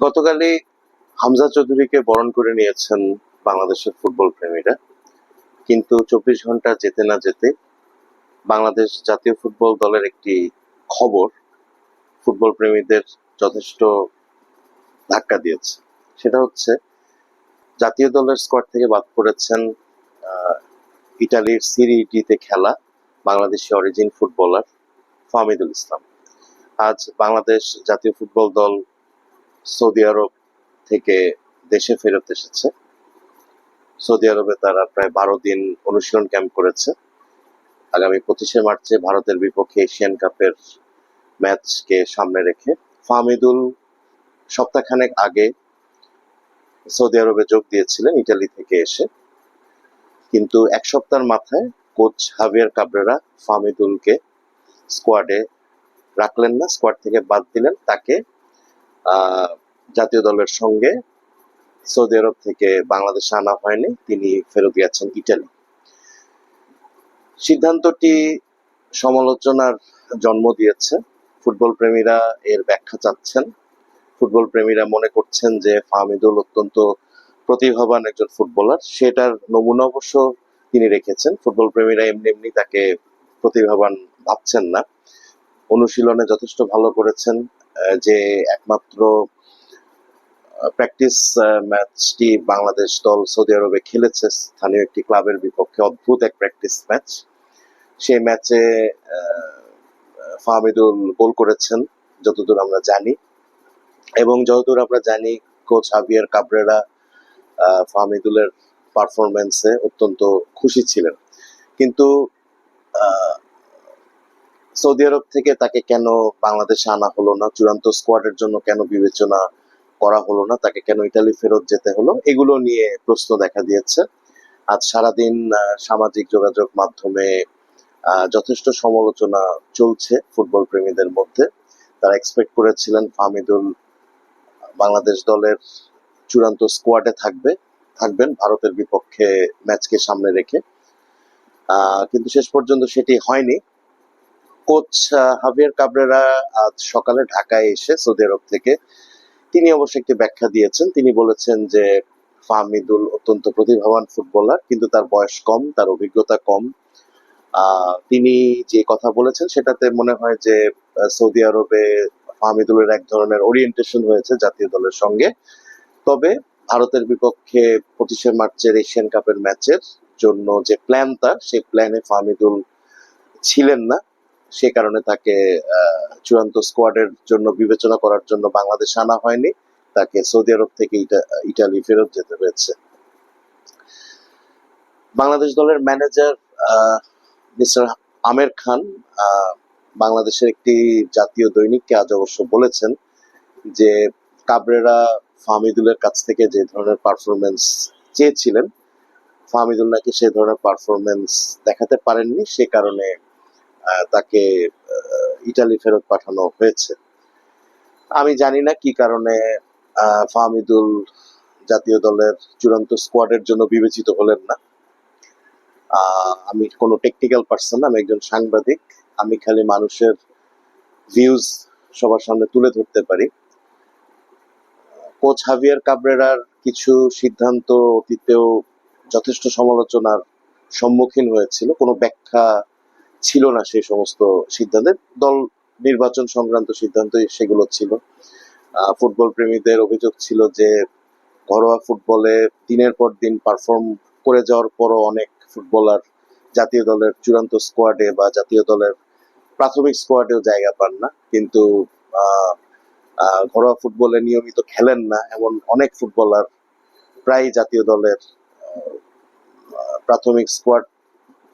গতকালই হামজা চৌধুরীকে বরণ করে নিয়েছেন বাংলাদেশের ফুটবল প্রেমীরা। কিন্তু চব্বিশ ঘণ্টা যেতে না যেতে বাংলাদেশ জাতীয় ফুটবল দলের একটি খবর ফুটবল প্রেমীদের যথেষ্ট ধাক্কা দিয়েছে। সেটা হচ্ছে, জাতীয় দলের স্কোয়াড থেকে বাদ পড়েছেন ইটালির সিরিটিতে খেলা বাংলাদেশি অরিজিন ফুটবলার ফাহমিদুল ইসলাম। আজ বাংলাদেশ জাতীয় ফুটবল দল সৌদি আরব থেকে দেশে ফেরত এসেছে। সৌদি আরবে তারা প্রায় বারো দিন অনুশীলন ক্যাম্প করেছে। আগামী পঁচিশে মার্চে ভারতের বিপক্ষে এশিয়ান কাপের ম্যাচকে সামনে রেখে ফাহমিদুল সপ্তাহখানেক আগে সৌদি আরবে যোগ দিয়েছিলেন ইটালি থেকে এসে। কিন্তু এক সপ্তাহের মাথায় কোচ হাভিয়ার কাবরেরা ফাহমিদুলকে স্কোয়াডে রাখলেন না স্কোয়াড থেকে বাদ দিলেন। তাকে জাতীয় দলের সঙ্গে সৌদি আরব থেকে বাংলাদেশে আনা হয়নি, তিনি ফেরত গেছেন ইটালি। সিদ্ধান্তটি সমালোচনার জন্ম দিয়েছে। ফুটবল প্রেমীরা এর ব্যাখ্যা চাচ্ছেন। ফুটবল প্রেমীরা মনে করছেন যে ফাহমিদুল অত্যন্ত প্রতিভাবান একজন ফুটবলার। সেটার নমুনা অবশ্য তিনি রেখেছেন। ফুটবল প্রেমীরা এমনি এমনি তাকে প্রতিভাবান ভাবছেন না। অনুশীলনে যথেষ্ট ভালো করেছেন। যে একমাত্র প্র্যাকটিস ম্যাচটি বাংলাদেশ দল সৌদি আরবে খেলেছে, স্থানীয় একটি ক্লাবের বিপক্ষে অদ্ভুত এক প্র্যাকটিস ম্যাচ সেই ম্যাচে ফাহমিদুল গোল করেছেন, যতদূর আমরা জানি। এবং যতদূর আমরা জানি কোচ হাবিয়ার কাবরেরা ফাহমিদুলের পারফরমেন্সে অত্যন্ত খুশি ছিলেন। কিন্তু সৌদি আরব থেকে তাকে কেন বাংলাদেশে আনা হলো না? চূড়ান্ত স্কোয়াডের জন্য কেন বিবেচনা করা হলো না? তাকে কেন ইটালি ফেরত যেতে হলো? এগুলো নিয়ে প্রশ্ন দেখা দিয়েছে। আজ সারাদিন সামাজিক যোগাযোগ মাধ্যমে যথেষ্ট সমালোচনা চলছে ফুটবল প্রেমীদের মধ্যে। তারা এক্সপেক্ট করেছিলেন ফাহমিদুল, বাংলাদেশ দলের চূড়ান্ত স্কোয়াডে থাকবে, থাকবেন, ভারতের বিপক্ষে ম্যাচকে সামনে রেখে। কিন্তু শেষ পর্যন্ত সেটি হয়নি। কোচ হাভিয়ার কাবরেরা আজ সকালে ঢাকায় এসে সৌদি আরব থেকে তিনি অবশ্য একটি ব্যাখ্যা দিয়েছেন। তিনি বলেছেন যে, ফাহমিদুল অত্যন্ত প্রতিভাবান ফুটবলার, কিন্তু তার বয়স কম, তার অভিজ্ঞতা কম। তিনি যে কথা বলেছেন সেটাতে মনে হয় যে সৌদি আরবে ফাহমিদুলের এক ধরনের ওরিয়েন্টেশন হয়েছে জাতীয় দলের সঙ্গে। তবে ভারতের বিপক্ষে পঁচিশে মার্চের এশিয়ান কাপের ম্যাচের জন্য যে প্ল্যান তার, সেই প্ল্যানে ফাহমিদুল ছিলেন না। সে কারণে তাকে চূড়ান্ত স্কোয়াডের জন্য বিবেচনা করার জন্য বাংলাদেশ আনা হয়নি। তাকে সৌদি আরব থেকে ইটা- ইটালি ফেরত যেতে হয়েছে। বাংলাদেশ দলের ম্যানেজার মিস্টার আমের খান বাংলাদেশের একটি জাতীয় দৈনিককে আজ অবশ্য বলেছেন যে কাবরেরা ফাহমিদুলের কাছ থেকে যে ধরনের পারফরমেন্স চেয়েছিলেন, ফাহমিদুল নাকি সে ধরনের পারফরমেন্স দেখাতে পারেননি। সে কারণে তাকে ইটালি ফেরত পাঠানো হয়েছে। আমি জানি না কি কারণে ফাহমিদুল জাতীয় দলের চূড়ান্ত স্কোয়াডের জন্য বিবেচিত হলেন না। আমি কোনো টেকনিক্যাল পার্সন আমি একজন সাংবাদিক। আমি খালি মানুষের ভিউজ সবার সামনে তুলে ধরতে পারি। কোচ হাভিয়ার কাবরেরার কিছু সিদ্ধান্ত অতীতেও যথেষ্ট সমালোচনার সম্মুখীন হয়েছিল। কোনো ব্যাখ্যা ছিল না সেই সমস্ত সিদ্ধান্তে দল নির্বাচন সংক্রান্ত সিদ্ধান্ত সেগুলো ছিল। ফুটবল প্রেমীদের অভিযোগ ছিল যে, ঘরোয়া ফুটবলে দিনের পর দিন পারফর্ম করে যাওয়ার পরও অনেক ফুটবলার জাতীয় দলের চূড়ান্ত স্কোয়াডে বা জাতীয় দলের প্রাথমিক স্কোয়াডেও জায়গা পান না। কিন্তু ঘরোয়া ফুটবলে নিয়মিত খেলেন না এমন অনেক ফুটবলার প্রায় জাতীয় দলের প্রাথমিক স্কোয়াড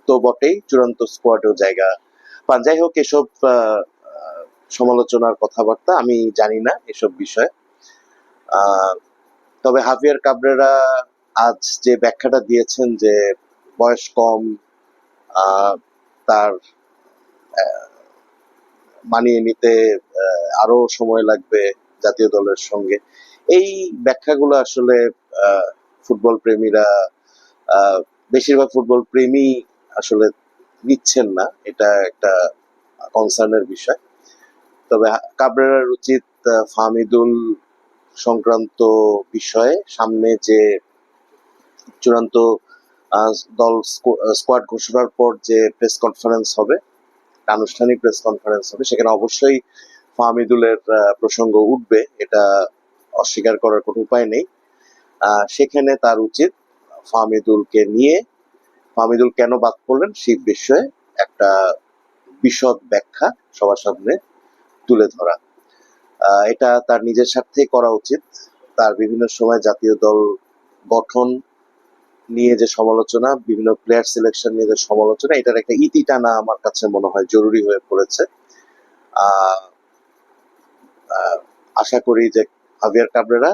তো বটেই, চূড়ান্ত স্কোয়াডেও জায়গা পান। যাই হোক, এসব সমালোচনার কথাবার্তা আমি জানি না এসব বিষয়ে। তবে হাফিয়ার কাবরেরা আজ যে ব্যাখ্যাটা দিয়েছেন যে বয়স কম তার মানিয়ে নিতে আরও সময় লাগবে জাতীয় দলের সঙ্গে। এই ব্যাখ্যাগুলো আসলে ফুটবল প্রেমীরা বেশিরভাগ ফুটবল প্রেমী আসলে নিচ্ছেন না, এটা একটা কনসার্নের বিষয়। তবে কাবরেরার উচিত ফাহমিদুল সংক্রান্ত বিষয়ে সামনে যে চূড়ান্ত দল স্কোয়াড ঘোষণার পর যে প্রেস কনফারেন্স হবে আনুষ্ঠানিক প্রেস কনফারেন্স হবে, সেখানে অবশ্যই ফাহমিদুলের প্রসঙ্গ উঠবে, এটা অস্বীকার করার কোনো উপায় নেই। সেখানে তার উচিত ফাহমিদুলকে নিয়ে ফাহমিদুল কেন বাদ পড়লেন সেই বিষয়ে একটা বিশদ ব্যাখ্যা সবার সামনে তুলে ধরা। এটা তার নিজের স্বার্থেই করা উচিত। তার বিভিন্ন সময় জাতীয় দল গঠন নিয়ে যে সমালোচনা, বিভিন্ন প্লেয়ার সিলেকশন নিয়ে যে সমালোচনা, এটার একটা ইতি টানা আমার কাছে মনে হয় জরুরি হয়ে পড়েছে। আশা করি যে হাভিয়ার কাবরেরা,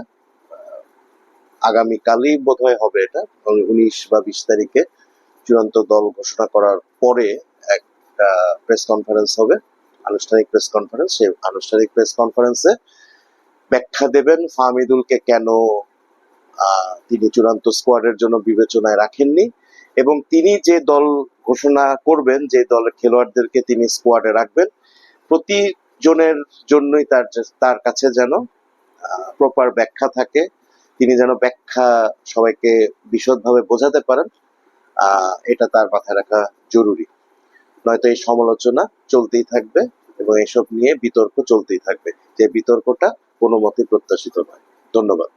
আগামীকালই বোধহয় হবে এটা, উনিশ বা বিশ তারিখে। চূড়ান্ত দল ঘোষণা করার পরে একটা প্রেস কনফারেন্স হবে। আনুষ্ঠানিক প্রেস কনফারেন্স সেই আনুষ্ঠানিক প্রেস কনফারেন্সে ব্যাখ্যা দেবেন ফাহমিদুলকে কেন তিনি চূড়ান্ত স্কোয়াডের জন্য বিবেচনায় রাখেননি এবং তিনি যে দল ঘোষণা করবেন, যে দলের খেলোয়াড়দেরকে তিনি স্কোয়াডে রাখবেন প্রতি জনের জন্যই তার তার কাছে যেন প্রপার ব্যাখ্যা থাকে। তিনি যেন ব্যাখ্যা সবাইকে বিশদভাবে বোঝাতে পারেন। এটা তার মাথায় রাখা জরুরি। নয়তো এই সমালোচনা চলতেই থাকবে এবং এসব নিয়ে বিতর্ক চলতেই থাকবে। যে বিতর্কটা কোনো মতে প্রত্যাশিত নয়। ধন্যবাদ।